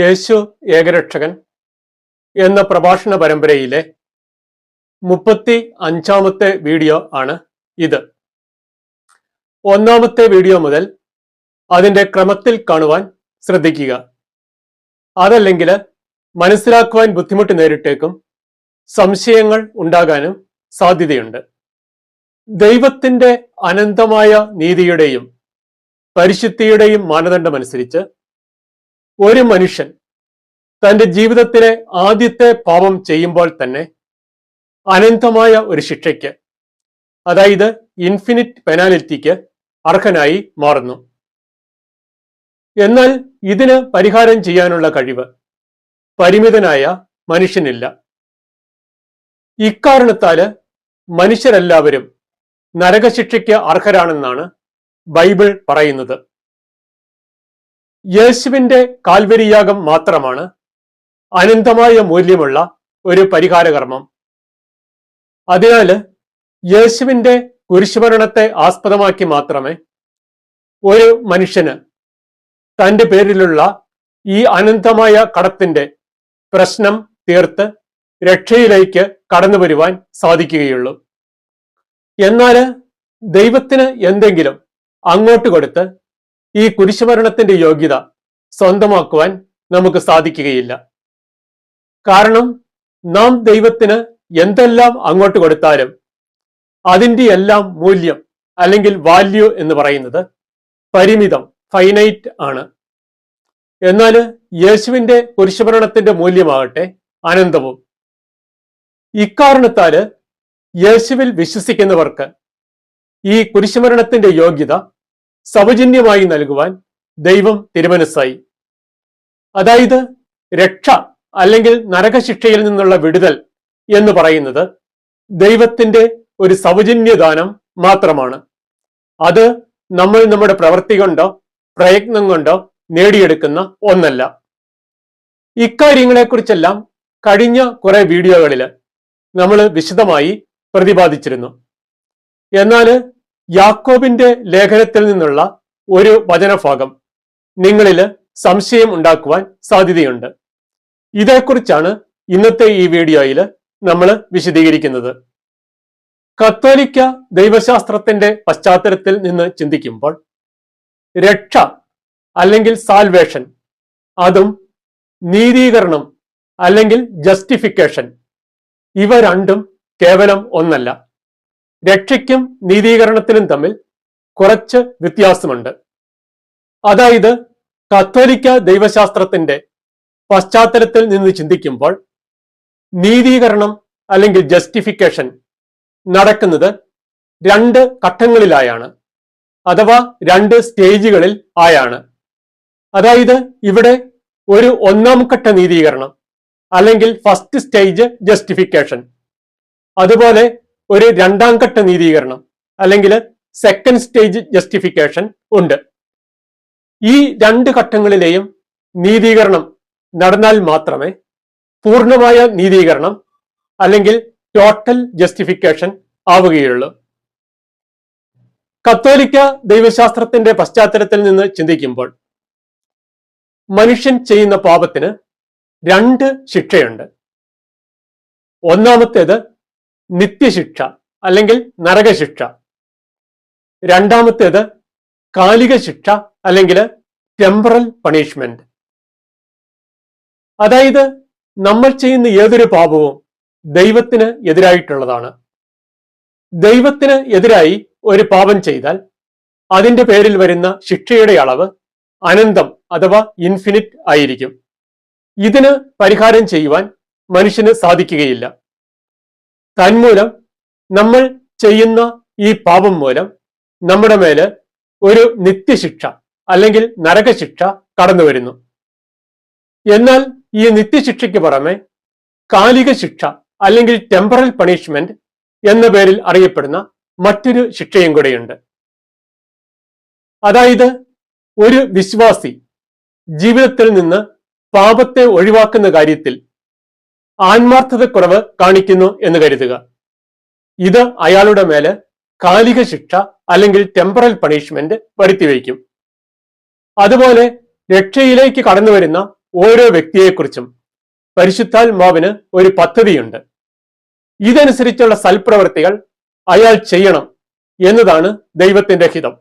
യേശു ഏകരക്ഷകൻ എന്ന പ്രഭാഷണ പരമ്പരയിലെ മുപ്പത്തി അഞ്ചാമത്തെ വീഡിയോ ആണ് ഇത്. ഒന്നാമത്തെ വീഡിയോ മുതൽ അതിന്റെ ക്രമത്തിൽ കാണുവാൻ ശ്രദ്ധിക്കുക. അതല്ലെങ്കിൽ മനസ്സിലാക്കുവാൻ ബുദ്ധിമുട്ട് നേരിട്ടേക്കും സംശയങ്ങൾ ഉണ്ടാകാനും സാധ്യതയുണ്ട്. ദൈവത്തിന്റെ അനന്തമായ നീതിയുടെയും പരിശുദ്ധിയുടെയും മാനദണ്ഡമനുസരിച്ച് ഒരു മനുഷ്യൻ തന്റെ ജീവിതത്തിലെ ആദ്യത്തെ പാപം ചെയ്യുമ്പോൾ തന്നെ അനന്തമായ ഒരു ശിക്ഷയ്ക്ക് അതായത് ഇൻഫിനിറ്റ് പെനാലിറ്റിക്ക് അർഹനായി മാറുന്നു. എന്നാൽ ഇതിന് പരിഹാരം ചെയ്യാനുള്ള കഴിവ് പരിമിതനായ മനുഷ്യനില്ല. ഇക്കാരണത്താൽ മനുഷ്യരെല്ലാവരും നരകശിക്ഷയ്ക്ക് അർഹരാണെന്നാണ് ബൈബിൾ പറയുന്നത്. യേശുവിന്റെ കാൽവരിയാഗം മാത്രമാണ് അനന്തമായ മൂല്യമുള്ള ഒരു പരിഹാരകർമ്മം. അതിനാല് യേശുവിന്റെ കുരിശുമരണത്തെ ആസ്പദമാക്കി മാത്രമേ ഒരു മനുഷ്യന് തന്റെ പേരിലുള്ള ഈ അനന്തമായ കടത്തിന്റെ പ്രശ്നം തീർത്ത് രക്ഷയിലേക്ക് കടന്നു വരുവാൻ സാധിക്കുകയുള്ളൂ. എന്നാൽ ദൈവത്തിന് എന്തെങ്കിലും അങ്ങോട്ട് കൊടുത്ത് ഈ കുരിശുമരണത്തിന്റെ യോഗ്യത സ്വന്തമാക്കുവാൻ നമുക്ക് സാധിക്കുകയില്ല. കാരണം നാം ദൈവത്തിന് എന്തെല്ലാം അങ്ങോട്ട് കൊടുത്താലും അതിന്റെ എല്ലാം മൂല്യം അല്ലെങ്കിൽ വാല്യൂ എന്ന് പറയുന്നത് പരിമിതം ഫൈനൈറ്റ് ആണ്. എന്നാൽ യേശുവിന്റെ കുരിശുമരണത്തിന്റെ മൂല്യമാകട്ടെ അനന്തവും. ഇക്കാരണത്താൽ യേശുവിൽ വിശ്വസിക്കുന്നവർക്ക് ഈ കുരിശുമരണത്തിന്റെ യോഗ്യത സൗജന്യമായി നൽകുവാൻ ദൈവം തിരുമനസ്സായി. അതായത് രക്ഷ അല്ലെങ്കിൽ നരകശിക്ഷയിൽ നിന്നുള്ള വിടുതൽ എന്ന് പറയുന്നത് ദൈവത്തിന്റെ ഒരു സൗജന്യദാനം മാത്രമാണ്. അത് നമ്മൾ നമ്മുടെ പ്രവൃത്തി കൊണ്ടോ പ്രയത്നം കൊണ്ടോ നേടിയെടുക്കുന്ന ഒന്നല്ല. ഇക്കാര്യങ്ങളെക്കുറിച്ചെല്ലാം കഴിഞ്ഞ കുറെ വീഡിയോകളിൽ നമ്മൾ വിശദമായി പ്രതിപാദിച്ചിരുന്നു. എന്നാൽ യാക്കോബിന്റെ ലേഖനത്തിൽ നിന്നുള്ള ഒരു വചനഭാഗം നിങ്ങളിൽ സംശയം ഉണ്ടാക്കുവാൻ സാധ്യതയുണ്ട്. ഇതേക്കുറിച്ചാണ് ഇന്നത്തെ ഈ വീഡിയോയിൽ നമ്മൾ വിശദീകരിക്കുന്നത്. കത്തോലിക്ക ദൈവശാസ്ത്രത്തിന്റെ പശ്ചാത്തലത്തിൽ നിന്ന് ചിന്തിക്കുമ്പോൾ രക്ഷ അല്ലെങ്കിൽ സാൽവേഷൻ അതും നീതീകരണം അല്ലെങ്കിൽ ജസ്റ്റിഫിക്കേഷൻ ഇവ രണ്ടും കേവലം ഒന്നല്ല. രക്ഷയ്ക്കും നീതീകരണത്തിനും തമ്മിൽ കുറച്ച് വ്യത്യാസമുണ്ട്. അതായത് കത്തോലിക്ക ദൈവശാസ്ത്രത്തിന്റെ പശ്ചാത്തലത്തിൽ നിന്ന് ചിന്തിക്കുമ്പോൾ നീതീകരണം അല്ലെങ്കിൽ ജസ്റ്റിഫിക്കേഷൻ നടക്കുന്നത് രണ്ട് ഘട്ടങ്ങളിലായാണ് അഥവാ രണ്ട് സ്റ്റേജുകളിൽ ആയാണ്. അതായത് ഇവിടെ ഒരു ഒന്നാം ഘട്ട നീതീകരണം അല്ലെങ്കിൽ ഫസ്റ്റ് സ്റ്റേജ് ജസ്റ്റിഫിക്കേഷൻ അതുപോലെ ഒരു രണ്ടാം ഘട്ട നീതീകരണം അല്ലെങ്കിൽ സെക്കൻഡ് സ്റ്റേജ് ജസ്റ്റിഫിക്കേഷൻ ഉണ്ട്. ഈ രണ്ട് ഘട്ടങ്ങളിലെയും നീതീകരണം നടന്നാൽ മാത്രമേ പൂർണമായ നീതീകരണം അല്ലെങ്കിൽ ടോട്ടൽ ജസ്റ്റിഫിക്കേഷൻ ആവുകയുള്ളൂ. കത്തോലിക്ക ദൈവശാസ്ത്രത്തിന്റെ പശ്ചാത്തലത്തിൽ നിന്ന് ചിന്തിക്കുമ്പോൾ മനുഷ്യൻ ചെയ്യുന്ന പാപത്തിന് രണ്ട് ശിക്ഷയുണ്ട്. ഒന്നാമത്തേത് നിത്യശിക്ഷ അല്ലെങ്കിൽ നരകശിക്ഷ. രണ്ടാമത്തേത് കാലിക ശിക്ഷ അല്ലെങ്കിൽ ടെമ്പറൽ പണിഷ്മെന്റ് അതായത് നമ്മൾ ചെയ്യുന്ന ഏതൊരു പാപവും ദൈവത്തിന് എതിരായിട്ടുള്ളതാണ്. ദൈവത്തിന് എതിരായി ഒരു പാപം ചെയ്താൽ അതിന്റെ പേരിൽ വരുന്ന ശിക്ഷയുടെ അളവ് അനന്തം അഥവാ ഇൻഫിനിറ്റ് ആയിരിക്കും. ഇതിന് പരിഹാരം ചെയ്യുവാൻ മനുഷ്യന് സാധിക്കുകയില്ല. തന്മൂലം നമ്മൾ ചെയ്യുന്ന ഈ പാപം മൂലം നമ്മുടെ മേൽ ഒരു നിത്യശിക്ഷ അല്ലെങ്കിൽ നരകശിക്ഷ കടന്നു വരുന്നു. എന്നാൽ ഈ നിത്യശിക്ഷയ്ക്ക് പുറമെ കാലിക ശിക്ഷ അല്ലെങ്കിൽ ടെമ്പറൽ പണിഷ്മെന്റ് എന്ന പേരിൽ അറിയപ്പെടുന്ന മറ്റൊരു ശിക്ഷയും കൂടെയുണ്ട്. അതായത് ഒരു വിശ്വാസി ജീവിതത്തിൽ നിന്ന് പാപത്തെ ഒഴിവാക്കുന്ന കാര്യത്തിൽ ആത്മാർത്ഥതക്കുറവ് കാണിക്കുന്നു എന്ന് കരുതുക. ഇത് അയാളുടെ മേലെ കാലിക ശിക്ഷ അല്ലെങ്കിൽ ടെമ്പറൽ പണിഷ്മെന്റ് വരുത്തിവെക്കും അതുപോലെ രക്ഷയിലേക്ക് കടന്നു വരുന്ന ഓരോ വ്യക്തിയെക്കുറിച്ചും പരിശുദ്ധാത്മാവിന് ഒരു പദ്ധതിയുണ്ട്. ഇതനുസരിച്ചുള്ള സൽപ്രവൃത്തികൾ അയാൾ ചെയ്യണം എന്നതാണ് ദൈവത്തിന്റെ ഹിതം.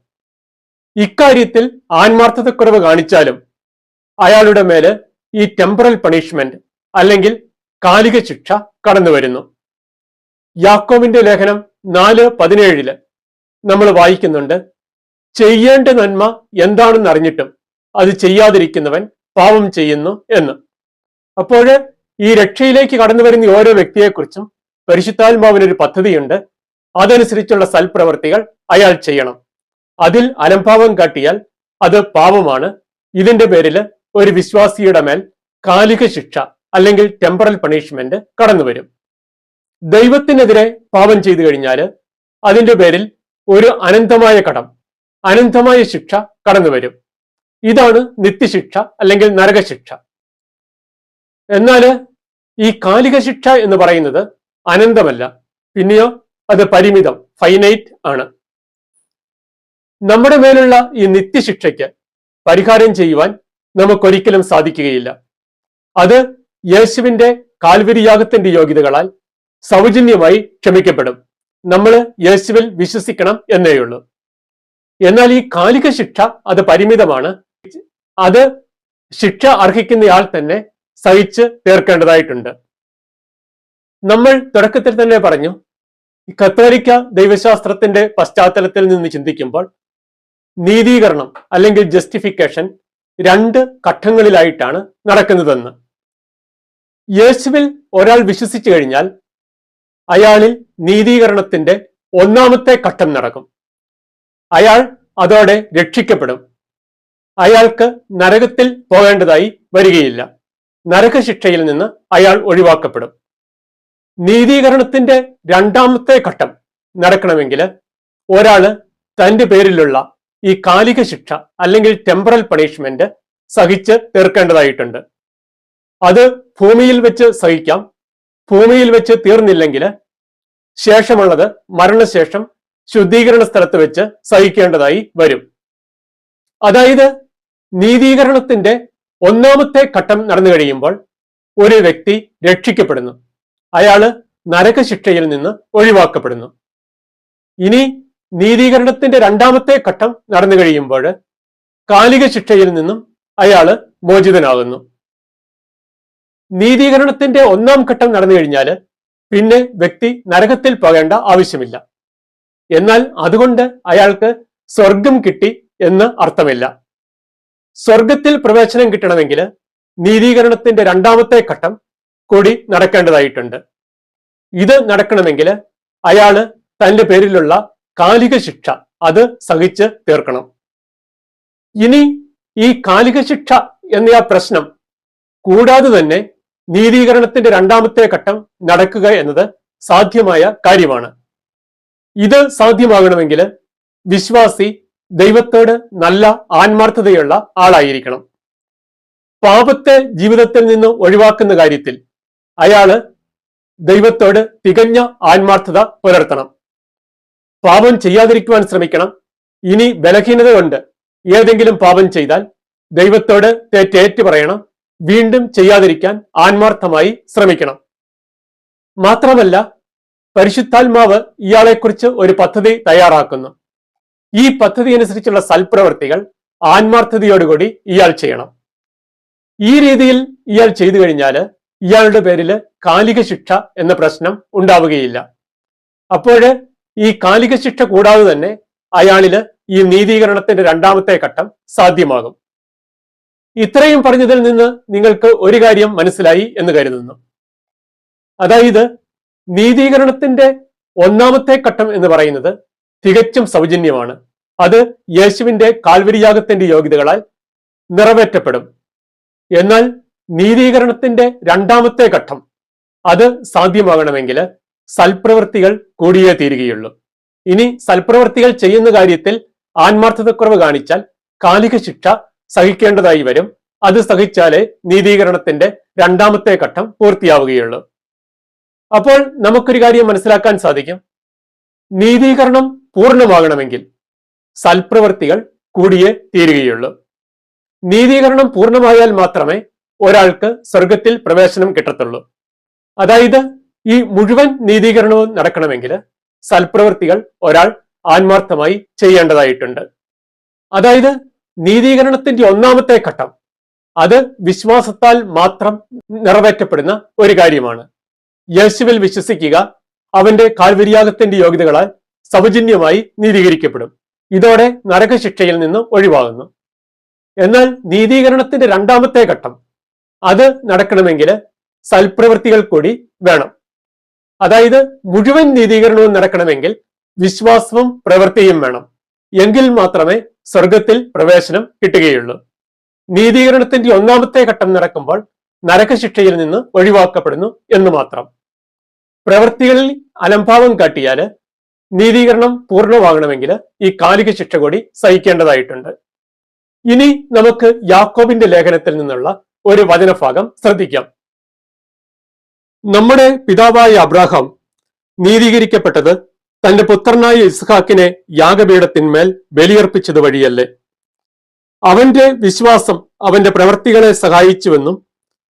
ഇക്കാര്യത്തിൽ ആത്മാർത്ഥതക്കുറവ് കാണിച്ചാലും അയാളുടെ മേലെ ഈ ടെമ്പറൽ പണിഷ്മെന്റ് അല്ലെങ്കിൽ കാലിക ശിക്ഷ കടന്നു വരുന്നു. യാക്കോവിന്റെ ലേഖനം നാല് പതിനേഴിൽ നമ്മൾ വായിക്കുന്നുണ്ട് ചെയ്യേണ്ട നന്മ എന്താണെന്ന് അറിഞ്ഞിട്ടും അത് ചെയ്യാതിരിക്കുന്നവൻ പാപം ചെയ്യുന്നു എന്ന്. അപ്പോൾ ഈ രക്ഷയിലേക്ക് കടന്നു വരുന്ന ഓരോ വ്യക്തിയെക്കുറിച്ചും പരിശുദ്ധാത്മാവിനൊരു പദ്ധതിയുണ്ട്. അതനുസരിച്ചുള്ള സൽപ്രവർത്തികൾ അയാൾ ചെയ്യണം. അതിൽ അലംഭാവം കാട്ടിയാൽ അത് പാപമാണ്. ഇതിന്റെ പേരിൽ ഒരു വിശ്വാസിയുടെ മേൽ കാലിക ശിക്ഷ അല്ലെങ്കിൽ ടെമ്പറൽ പണിഷ്മെന്റ് കടന്നു വരും. ദൈവത്തിനെതിരെ പാപം ചെയ്തു കഴിഞ്ഞാൽ അതിന്റെ പേരിൽ ഒരു അനന്തമായ കടം അനന്തമായ ശിക്ഷ കടന്നു വരും. ഇതാണ് നിത്യശിക്ഷ അല്ലെങ്കിൽ നരകശിക്ഷ. എന്നാൽ ഈ കാലിക ശിക്ഷ എന്ന് പറയുന്നത് അനന്തമല്ല പിന്നെയോ അത് പരിമിതം ഫൈനൈറ്റ് ആണ്. നമ്മുടെ മേലുള്ള ഈ നിത്യശിക്ഷയ്ക്ക് പരിഹാരം ചെയ്യുവാൻ നമുക്കൊരിക്കലും സാധിക്കുകയില്ല. അത് യേശുവിന്റെ കാൽവരിയാഗത്തിന്റെ യോഗ്യതകളാൽ സൗജന്യമായി ക്ഷമിക്കപ്പെടും. നമ്മൾ യേശുവിൽ വിശ്വസിക്കണം എന്നേയുള്ളൂ എന്നാൽ ഈ കാലിക ശിക്ഷ അത് പരിമിതമാണ്. അത് ശിക്ഷ അർഹിക്കുന്നയാൾ തന്നെ സഹിച്ച് തീർക്കേണ്ടതായിട്ടുണ്ട്. നമ്മൾ തുടക്കത്തിൽ തന്നെ പറഞ്ഞു കത്തോലിക്ക ദൈവശാസ്ത്രത്തിന്റെ പശ്ചാത്തലത്തിൽ നിന്ന് ചിന്തിക്കുമ്പോൾ നീതീകരണം അല്ലെങ്കിൽ ജസ്റ്റിഫിക്കേഷൻ രണ്ട് ഘട്ടങ്ങളിലായിട്ടാണ് നടക്കുന്നതെന്ന്. യേശുവിൽ ഒരാൾ വിശ്വസിച്ചു കഴിഞ്ഞാൽ അയാളിൽ നീതീകരണത്തിന്റെ ഒന്നാമത്തെ ഘട്ടം നടക്കും. അയാൾ അതോടെ രക്ഷിക്കപ്പെടും. അയാൾക്ക് നരകത്തിൽ പോകേണ്ടതായി വരികയില്ല. നരകശിക്ഷയിൽ നിന്ന് അയാൾ ഒഴിവാക്കപ്പെടും. നീതീകരണത്തിന്റെ രണ്ടാമത്തെ ഘട്ടം നടക്കണമെങ്കിൽ ഒരാൾ തന്റെ പേരിലുള്ള ഈ കാലിക ശിക്ഷ അല്ലെങ്കിൽ ടെമ്പറൽ പണിഷ്മെന്റ് സഹിച്ച് തീർക്കേണ്ടതായിട്ടുണ്ട്. അത് ഭൂമിയിൽ വെച്ച് സഹിക്കാം. ഭൂമിയിൽ വെച്ച് തീർന്നില്ലെങ്കിൽ ശേഷമുള്ളത് മരണശേഷം ശുദ്ധീകരണ സ്ഥലത്ത് വെച്ച് സഹിക്കേണ്ടതായി വരും. അതായത് നീതീകരണത്തിന്റെ ഒന്നാമത്തെ ഘട്ടം നടന്നു കഴിയുമ്പോൾ ഒരു വ്യക്തി രക്ഷിക്കപ്പെടുന്നു. അയാൾ നരകശിക്ഷയിൽ നിന്ന് ഒഴിവാക്കപ്പെടുന്നു. ഇനി നീതീകരണത്തിന്റെ രണ്ടാമത്തെ ഘട്ടം നടന്നു കഴിയുമ്പോൾ കാലിക ശിക്ഷയിൽ നിന്നും അയാൾ മോചിതനാകുന്നു. നീതീകരണത്തിന്റെ ഒന്നാം ഘട്ടം നടന്നു കഴിഞ്ഞാൽ പിന്നെ വ്യക്തി നരകത്തിൽ പോകേണ്ട ആവശ്യമില്ല. എന്നാൽ അതുകൊണ്ട് അയാൾക്ക് സ്വർഗം കിട്ടി എന്ന് അർത്ഥമില്ല. സ്വർഗത്തിൽ പ്രവേശനം കിട്ടണമെങ്കിൽ നീതീകരണത്തിന്റെ രണ്ടാമത്തെ ഘട്ടം കൂടി നടക്കേണ്ടതായിട്ടുണ്ട്. ഇത് നടക്കണമെങ്കിൽ അയാൾ തന്റെ പേരിലുള്ള കാലിക ശിക്ഷ അത് സഹിച്ച് തീർക്കണം. ഇനി ഈ കാലിക ശിക്ഷ എന്ന ആ പ്രശ്നം കൂടാതെ തന്നെ നീതീകരണത്തിന്റെ രണ്ടാമത്തെ ഘട്ടം നടക്കുക എന്നത് സാധ്യമായ കാര്യമാണ്. ഇത് സാധ്യമാകണമെങ്കിൽ വിശ്വാസി ദൈവത്തോട് നല്ല ആത്മാർത്ഥതയുള്ള ആളായിരിക്കണം. പാപത്തെ ജീവിതത്തിൽ നിന്ന് ഒഴിവാക്കുന്ന കാര്യത്തിൽ അയാൾ ദൈവത്തോട് തികഞ്ഞ ആത്മാർത്ഥത പുലർത്തണം. പാപം ചെയ്യാതിരിക്കുവാൻ ശ്രമിക്കണം. ഇനി ബലഹീനത കൊണ്ട് ഏതെങ്കിലും പാപം ചെയ്താൽ ദൈവത്തോട് തെറ്റേറ്റു പറയണം. വീണ്ടും ചെയ്യാതിരിക്കാൻ ആത്മാർത്ഥമായി ശ്രമിക്കണം. മാത്രമല്ല പരിശുദ്ധാത്മാവ് ഇയാളെക്കുറിച്ച് ഒരു പദ്ധതി തയ്യാറാക്കുന്നു. ഈ പദ്ധതി അനുസരിച്ചുള്ള സൽപ്രവർത്തികൾ ആത്മാർത്ഥതയോടുകൂടി ഇയാൾ ചെയ്യണം. ഈ രീതിയിൽ ഇയാൾ ചെയ്തു കഴിഞ്ഞാൽ ഇയാളുടെ പേരിൽ കാലിക ശിക്ഷ എന്ന പ്രശ്നം ഉണ്ടാവുകയില്ല. അപ്പോൾ ഈ കാലിക ശിക്ഷ കൂടാതെ തന്നെ അയാളിൽ ഈ നീതീകരണത്തിന്റെ രണ്ടാമത്തെ ഘട്ടം സാധ്യമാകും. ഇത്രയും പറഞ്ഞതിൽ നിന്ന് നിങ്ങൾക്ക് ഒരു കാര്യം മനസ്സിലായി എന്ന് കരുതുന്നു. അതായത് നീതീകരണത്തിന്റെ ഒന്നാമത്തെ ഘട്ടം എന്ന് പറയുന്നത് തികച്ചും സൗജന്യമാണ്. അത് യേശുവിന്റെ കാൽവരിയാഗത്തിന്റെ യോഗ്യതകളാൽ നിറവേറ്റപ്പെടും. എന്നാൽ നീതീകരണത്തിന്റെ രണ്ടാമത്തെ ഘട്ടം അത് സാധ്യമാകണമെങ്കിൽ സൽപ്രവൃത്തികൾ കൂടിയേ തീരുകയുള്ളൂ. ഇനി സൽപ്രവൃത്തികൾ ചെയ്യുന്ന കാര്യത്തിൽ ആത്മാർത്ഥതക്കുറവ് കാണിച്ചാൽ കാലിക ശിക്ഷ സഹിക്കേണ്ടതായി വരും. അത് സഹിച്ചാലേ നീതീകരണത്തിന്റെ രണ്ടാമത്തെ ഘട്ടം പൂർത്തിയാവുകയുള്ളൂ. അപ്പോൾ നമുക്കൊരു കാര്യം മനസ്സിലാക്കാൻ സാധിക്കും. നീതീകരണം പൂർണമാകണമെങ്കിൽ സൽപ്രവൃത്തികൾ കൂടിയേ തീരുകയുള്ളൂ. നീതീകരണം പൂർണമായാൽ മാത്രമേ ഒരാൾക്ക് സ്വർഗത്തിൽ പ്രവേശനം കിട്ടത്തുള്ളൂ. അതായത് ഈ മുഴുവൻ നീതീകരണവും നടക്കണമെങ്കിൽ സൽപ്രവൃത്തികൾ ഒരാൾ ആത്മാർത്ഥമായി ചെയ്യേണ്ടതായിട്ടുണ്ട്. അതായത് നീതീകരണത്തിന്റെ ഒന്നാമത്തെ ഘട്ടം. അത് വിശ്വാസത്താൽ മാത്രം നിറവേറ്റപ്പെടുന്ന ഒരു കാര്യമാണ്. യേശുവിൽ വിശ്വസിക്കുക അവന്റെ കാൽവരിയാഗത്തിന്റെ യോഗ്യതകളാൽ സൗജന്യമായി നീതീകരിക്കപ്പെടും. ഇതോടെ നരകശിക്ഷയിൽ നിന്ന് ഒഴിവാകുന്നു. എന്നാൽ നീതീകരണത്തിന്റെ രണ്ടാമത്തെ ഘട്ടം. അത് നടക്കണമെങ്കിൽ സൽപ്രവൃത്തികൾ കൂടി വേണം. അതായത് മുഴുവൻ നീതീകരണവും നടക്കണമെങ്കിൽ വിശ്വാസവും പ്രവൃത്തിയും വേണം. എങ്കിൽ മാത്രമേ സ്വർഗത്തിൽ പ്രവേശനം കിട്ടുകയുള്ളൂ. നീതീകരണത്തിന്റെ ഒന്നാമത്തെ ഘട്ടം നടക്കുമ്പോൾ നരകശിക്ഷയിൽ നിന്ന് ഒഴിവാക്കപ്പെടുന്നു എന്ന് മാത്രം. പ്രവൃത്തികളിൽ അലംഭാവം കാട്ടിയാൽ നീതീകരണം പൂർണമാകണമെങ്കിൽ ഈ കാലിക ശിക്ഷ കൂടി സഹിക്കേണ്ടതായിട്ടുണ്ട്. ഇനി നമുക്ക് യാക്കോബിന്റെ ലേഖനത്തിൽ നിന്നുള്ള ഒരു വചനഭാഗം ശ്രദ്ധിക്കാം. നമ്മുടെ പിതാവായ അബ്രാഹാം നീതീകരിക്കപ്പെട്ടത് തന്റെ പുത്രനായ ഇസ്ഹാക്കിനെ യാഗപീഠത്തിന്മേൽ ബലിയർപ്പിച്ചത് വഴിയല്ലേ? അവന്റെ വിശ്വാസം അവന്റെ പ്രവർത്തികളെ സഹായിച്ചുവെന്നും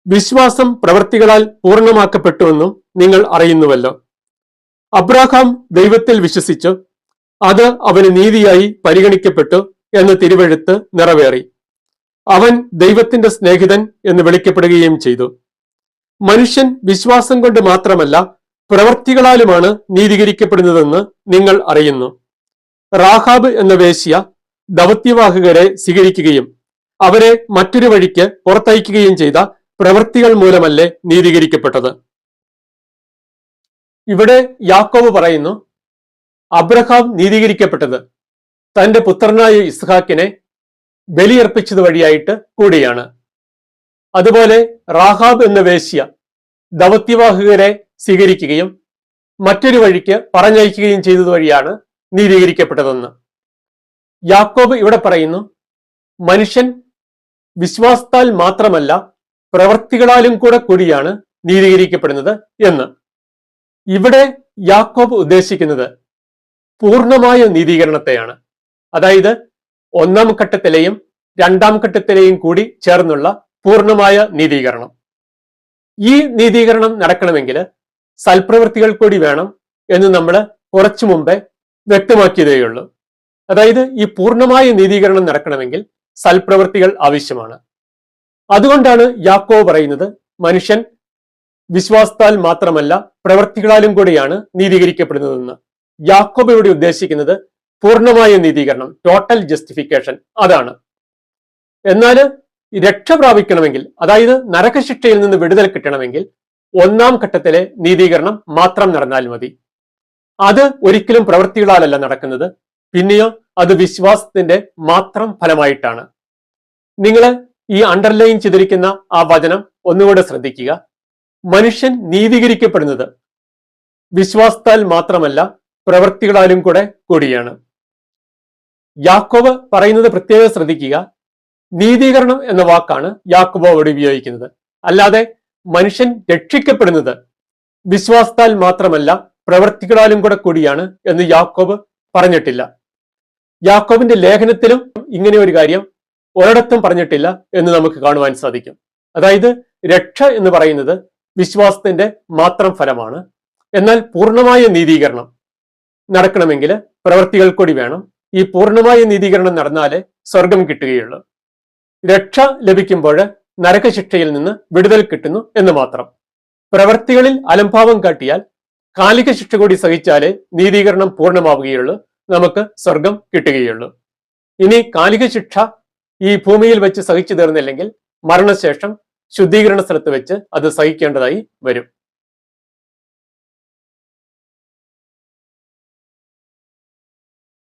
വിശ്വാസം പ്രവർത്തികളാൽ പൂർണമാക്കപ്പെട്ടുവെന്നും നിങ്ങൾ അറിയുന്നുവല്ലോ. അബ്രാഹാം ദൈവത്തിൽ വിശ്വസിച്ചു അത് അവന് നീതിയായി പരിഗണിക്കപ്പെട്ടു എന്ന് തിരുവെഴുത്ത് നിറവേറി. അവൻ ദൈവത്തിന്റെ സ്നേഹിതൻ എന്ന് വിളിക്കപ്പെടുകയും ചെയ്തു. മനുഷ്യൻ വിശ്വാസം കൊണ്ട് മാത്രമല്ല പ്രവർത്തികളാലുമാണ് നീതീകരിക്കപ്പെടുന്നതെന്ന് നിങ്ങൾ അറിയുന്നു. റാഹാബ് എന്ന വേശ്യ ദൗത്യവാഹകരെ സ്വീകരിക്കുകയും അവരെ മറ്റൊരു വഴിക്ക് പുറത്തയക്കുകയും ചെയ്ത പ്രവൃത്തികൾ മൂലമല്ലേ നീതീകരിക്കപ്പെട്ടത്. ഇവിടെ യാക്കോവ് പറയുന്നു അബ്രഹാം നീതീകരിക്കപ്പെട്ടത് തന്റെ പുത്രനായ ഇസ്ഹാക്കിനെ ബലിയർപ്പിച്ചത് വഴിയായിട്ട് കൂടിയാണ്. അതുപോലെ റാഹാബ് എന്ന വേശ്യ ദൗത്യവാഹകരെ സ്വീകരിക്കുകയും മറ്റൊരു വഴിക്ക് പറഞ്ഞയക്കുകയും ചെയ്തത് വഴിയാണ് നീതീകരിക്കപ്പെട്ടതെന്ന്. യാക്കോബ് ഇവിടെ പറയുന്നു മനുഷ്യൻ വിശ്വാസത്താൽ മാത്രമല്ല പ്രവൃത്തികളാലും കൂടെ കൂടിയാണ് നീതീകരിക്കപ്പെടുന്നത് എന്ന്. ഇവിടെ യാക്കോബ് ഉദ്ദേശിക്കുന്നത് പൂർണമായ നീതീകരണത്തെയാണ്. അതായത് ഒന്നാം ഘട്ടത്തിലെയും രണ്ടാം ഘട്ടത്തിലെയും കൂടി ചേർന്നുള്ള പൂർണമായ നീതീകരണം. ഈ നീതീകരണം നടക്കണമെങ്കിൽ സൽപ്രവൃത്തികൾ കൂടി വേണം എന്ന് നമ്മൾ കുറച്ചു മുമ്പേ വ്യക്തമാക്കിയതേയുള്ളൂ അതായത് ഈ പൂർണമായ നീതീകരണം നടക്കണമെങ്കിൽ സൽപ്രവൃത്തികൾ ആവശ്യമാണ്. അതുകൊണ്ടാണ് യാക്കോ പറയുന്നത് മനുഷ്യൻ വിശ്വാസത്താൽ മാത്രമല്ല പ്രവർത്തികളാലും കൂടിയാണ് നീതീകരിക്കപ്പെടുന്നതെന്ന്. യാക്കോബ് ഇവിടെ ഉദ്ദേശിക്കുന്നത് പൂർണമായ നീതീകരണം ടോട്ടൽ ജസ്റ്റിഫിക്കേഷൻ അതാണ്. എന്നാൽ രക്ഷ പ്രാപിക്കണമെങ്കിൽ അതായത് നരകശിക്ഷയിൽ നിന്ന് വിടുതൽ കിട്ടണമെങ്കിൽ ഒന്നാം ഘട്ടത്തിലെ നീതീകരണം മാത്രം നടന്നാൽ മതി. അത് ഒരിക്കലും പ്രവൃത്തികളാലല്ല നടക്കുന്നത്. പിന്നെയോ അത് വിശ്വാസത്തിന്റെ മാത്രം ഫലമായിട്ടാണ്. നിങ്ങൾ ഈ അണ്ടർലൈൻ ചെയ്തിരിക്കുന്ന ആ വചനം ഒന്നുകൂടെ ശ്രദ്ധിക്കുക. മനുഷ്യൻ നീതീകരിക്കപ്പെടുന്നത് വിശ്വാസത്താൽ മാത്രമല്ല പ്രവൃത്തികളാലും കൂടെ കൂടിയാണ്. യാക്കോബ് പറയുന്നത് പ്രത്യേകം ശ്രദ്ധിക്കുക. നീതീകരണം എന്ന വാക്കാണ് യാക്കോബ് അവിടെ ഉപയോഗിക്കുന്നത്. അല്ലാതെ മനുഷ്യൻ രക്ഷിക്കപ്പെടുന്നത് വിശ്വാസത്താൽ മാത്രമല്ല പ്രവർത്തികളാലും കൂടെ കൂടിയാണ് എന്ന് യാക്കോബ് പറഞ്ഞിട്ടില്ല. യാക്കോബിന്റെ ലേഖനത്തിലും ഇങ്ങനെ ഒരു കാര്യം ഒരിടത്തും പറഞ്ഞിട്ടില്ല എന്ന് നമുക്ക് കാണുവാൻ സാധിക്കും. അതായത് രക്ഷ എന്ന് പറയുന്നത് വിശ്വാസത്തിന്റെ മാത്രം ഫലമാണ്. എന്നാൽ പൂർണമായ നീതീകരണം നടക്കണമെങ്കിൽ പ്രവൃത്തികൾ കൂടി വേണം. ഈ പൂർണമായ നീതീകരണം നടന്നാലേ സ്വർഗം കിട്ടുകയുള്ളൂ. രക്ഷ ലഭിക്കുമ്പോൾ നരകശിക്ഷയിൽ നിന്ന് വിടുതൽ കിട്ടുന്നു എന്ന് മാത്രം. പ്രവൃത്തികളിൽ അലംഭാവം കാട്ടിയാൽ കാലിക ശിക്ഷ കൂടി സഹിച്ചാലേ നീതീകരണം പൂർണമാവുകയുള്ളൂ നമുക്ക് സ്വർഗം കിട്ടുകയുള്ളൂ. ഇനി കാലിക ശിക്ഷ ഈ ഭൂമിയിൽ വെച്ച് സഹിച്ചു തീർന്നില്ലെങ്കിൽ മരണശേഷം ശുദ്ധീകരണ സ്ഥലത്ത് വെച്ച് അത് സഹിക്കേണ്ടതായി വരും.